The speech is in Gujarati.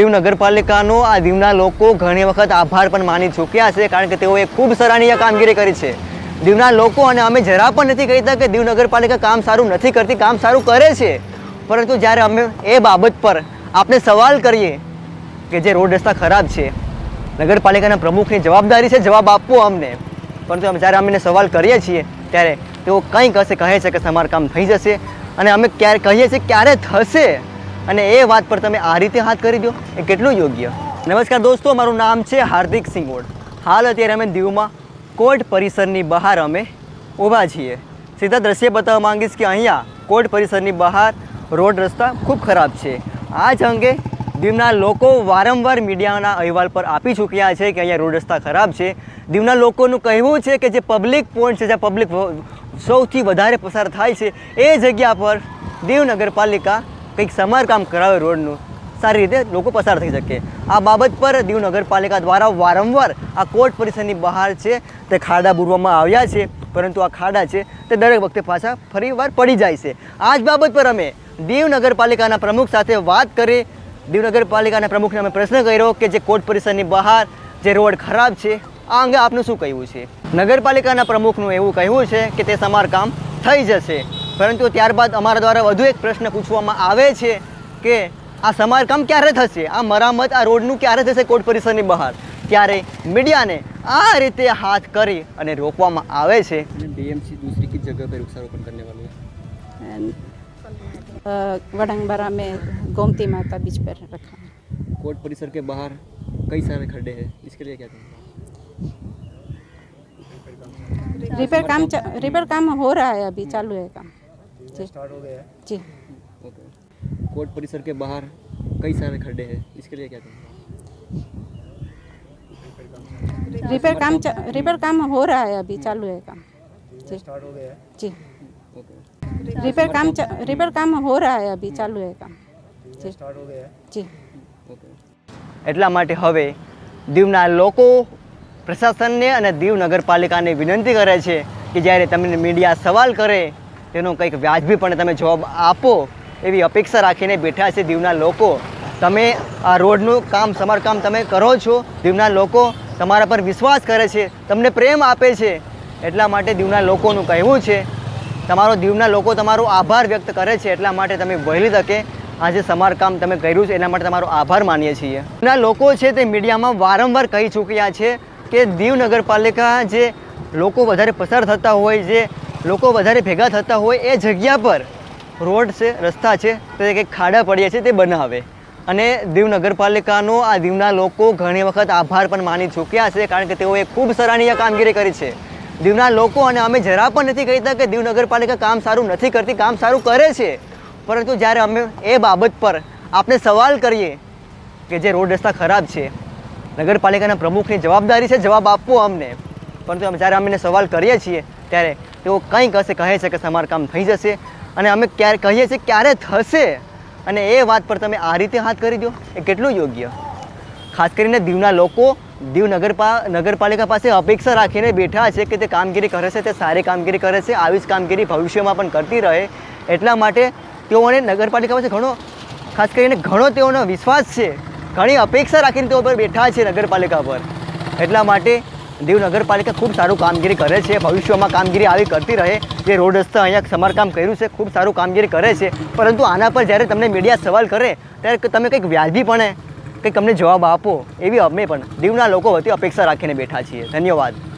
દીવ નગરપાલિકાનો આ દીવના લોકો ઘણી વખત આભાર પણ માની ચૂક્યા છે કારણ કે તેઓએ ખૂબ સરાહનીય કામગીરી કરી છે. દીવના લોકો અને અમે જરા પણ નથી કહેતા કે દીવ નગરપાલિકા કામ સારું નથી કરતી, કામ સારું કરે છે. પરંતુ જ્યારે અમે એ બાબત પર આપણે સવાલ કરીએ કે જે રોડ રસ્તા ખરાબ છે, નગરપાલિકાના પ્રમુખની જવાબદારી છે જવાબ આપવો અમને. પરંતુ અમે જ્યારે અમે સવાલ કરીએ છીએ ત્યારે તેઓ કંઈક હશે, કહે છે કે સમારકામ થઈ જશે અને અમે ક્યારે, કહીએ છીએ ક્યારે થશે? અને એ વાત પર તમે આ રીતે હાથ કરી દો એ કેટલું યોગ્ય. નમસ્કાર દોસ્તો, મારું નામ છે હાર્દિક સિંગોડ. હાલ અત્યારે અમે દીવમાં કોર્ટ પરિસરની બહાર અમે ઊભા છીએ. સીધા દ્રશ્ય બતાવવા માંગીશ કે અહીંયા કોર્ટ પરિસરની બહાર રોડ રસ્તા ખૂબ ખરાબ છે. આ જ અંગે દીવના લોકો વારંવાર મીડિયાના અહેવાલ પર આપી ચૂક્યા છે કે અહીંયા રોડ રસ્તા ખરાબ છે. દીવના લોકોનું કહેવું છે કે જે પબ્લિક પોઈન્ટ છે જ્યાં પબ્લિક સૌથી વધારે પસાર થાય છે, એ જગ્યા પર દીવ નગરપાલિકા કંઈક સમારકામ કરાવે રોડનું, સારી રીતે લોકો પસાર થઈ શકે. આ બાબત પર દીવ નગરપાલિકા દ્વારા વારંવાર આ કોર્ટ પરિસરની બહાર છે, તે ખાડા બુરવામાં આવ્યા છે, પરંતુ આ ખાડા છે, તે દરેક વખતે પાછા ફરી વાર પડી જાય છે. આ જ બાબત પર અમે દીવ નગરપાલિકાના પ્રમુખ સાથે વાત કરી, દીવ નગરપાલિકાના પ્રમુખને અમે પ્રશ્ન કર્યો કે જે કોર્ટ પરિસરની બહાર જે રોડ ખરાબ છે, આ અંગે આપનું શું કહેવું છે? નગરપાલિકાના પ્રમુખનું એવું કહેવું છે કે તે સમારકામ થઈ જશે. પરંતુ ત્યારબાદ અમારા દ્વારા વધુ એક પ્રશ્ન પૂછવામાં આવે છે કે આ સમારકામ ક્યારે થશે આ મરામત આ રોડનું ક્યારે થશે કોર્ટ પરિસરની બહાર ત્યારે મીડિયાને આ રીતે હાથ કરી અને રોકવામાં આવે છે डीएमसी दूसरी की जगह पे वृक्षारोपण करने वाले हैं अ, वडंगबरा में गोमती माता बीच पर रखा है कोर्ट परिसर के बाहर कई सारे खड्डे हैं इसके लिए क्या करेंगे रिपेयर काम चा- रिपेयर काम हो रहा है अभी चालू है काम जी जी ओके कोर्ट परिसर के बाहर कई सारे खड्डे हैं इसके लिए क्या करेंगे रिपेयर काम चा- रिपेयर काम हो रहा है अभी चालू है काम जी जी ओके रिपेयर काम चा- रिपेयर काम हो रहा है अभी चालू है काम जी जी ओके એટલા માટે હવે દીવના લોકો પ્રશાસનને અને દીવ નગરપાલિકાને વિનંતી કરે છે કે જ્યારે તમને મીડિયા સવાલ કરે તેનો કંઈક વ્યાજબીપણે તમે જવાબ આપો એવી અપેક્ષા રાખીને બેઠા છે દીવના લોકો. તમે આ રોડનું કામ, સમારકામ તમે કરો છો, દીવના લોકો તમારા પર વિશ્વાસ કરે છે, તમને પ્રેમ આપે છે. એટલા માટે દીવના લોકોનું કહેવું છે, તમારો દીવના લોકો તમારો આભાર વ્યક્ત કરે છે, એટલા માટે તમે વહેલી તકે આજે સમારકામ તમે કર્યું છે, એના માટે તમારો આભાર માનીએ છીએ. દીવના લોકો છે તે મીડિયામાં વારંવાર કહી ચૂક્યા છે કે દીવ નગરપાલિકા જે લોકો વધારે પસાર થતા હોય, જે લોકો વધારે ભેગા થતા હોય એ જગ્યા પર રોડ છે, રસ્તા છે, તે કંઈક ખાડા પડ્યા છે તે બનાવે. અને દીવ નગરપાલિકાનો આ દીવના લોકો ઘણી વખત આભાર પણ માની ચૂક્યા છે કારણ કે તેઓએ ખૂબ સરાહનીય કામગીરી કરી છે. દીવના લોકો અને અમે જરા પણ નથી કહેતા કે દીવ નગરપાલિકા કામ સારું નથી કરતી, કામ સારું કરે છે. પરંતુ જ્યારે અમે એ બાબત પર આપણે સવાલ કરીએ કે જે રોડ રસ્તા ખરાબ છે, નગરપાલિકાના પ્રમુખની જવાબદારી છે જવાબ આપવો અમને. પરંતુ જ્યારે અમે સવાલ કરીએ છીએ ત્યારે તેઓ કંઈક હશે, કહે છે કે સમારકામ થઈ જશે અને અમે ક્યારે કહીએ છીએ ક્યારે થશે. અને એ વાત પર તમે આ રીતે હાથ કરી દો એ કેટલું યોગ્ય. ખાસ કરીને દીવના લોકો દીવ નગરપા નગરપાલિકા પાસે અપેક્ષા રાખીને બેઠા છે કે તે કામગીરી કરે છે, તે સારી કામગીરી કરે છે, આવી જ કામગીરી ભવિષ્યમાં પણ કરતી રહે. એટલા માટે તેઓને નગરપાલિકા પાસે ઘણો, ખાસ કરીને ઘણો તેઓનો વિશ્વાસ છે. ઘણી અપેક્ષા રાખીને તેઓ પર બેઠા છે નગરપાલિકા પર. એટલા માટે દીવ નગરપાલિકા ખૂબ સારું કામગીરી કરે છે, ભવિષ્યમાં કામગીરી આવી કરતી રહે. જે રોડ રસ્તા અહીંયા સમારકામ કર્યું છે, ખૂબ સારું કામગીરી કરે છે. પરંતુ આના પર જ્યારે તમને મીડિયા સવાલ કરે, ત્યારે તમે કંઈક વ્યાજબીપણે કંઈક અમને જવાબ આપો, એવી અમે પણ દીવના લોકો વતી અપેક્ષા રાખીને બેઠા છીએ. ધન્યવાદ.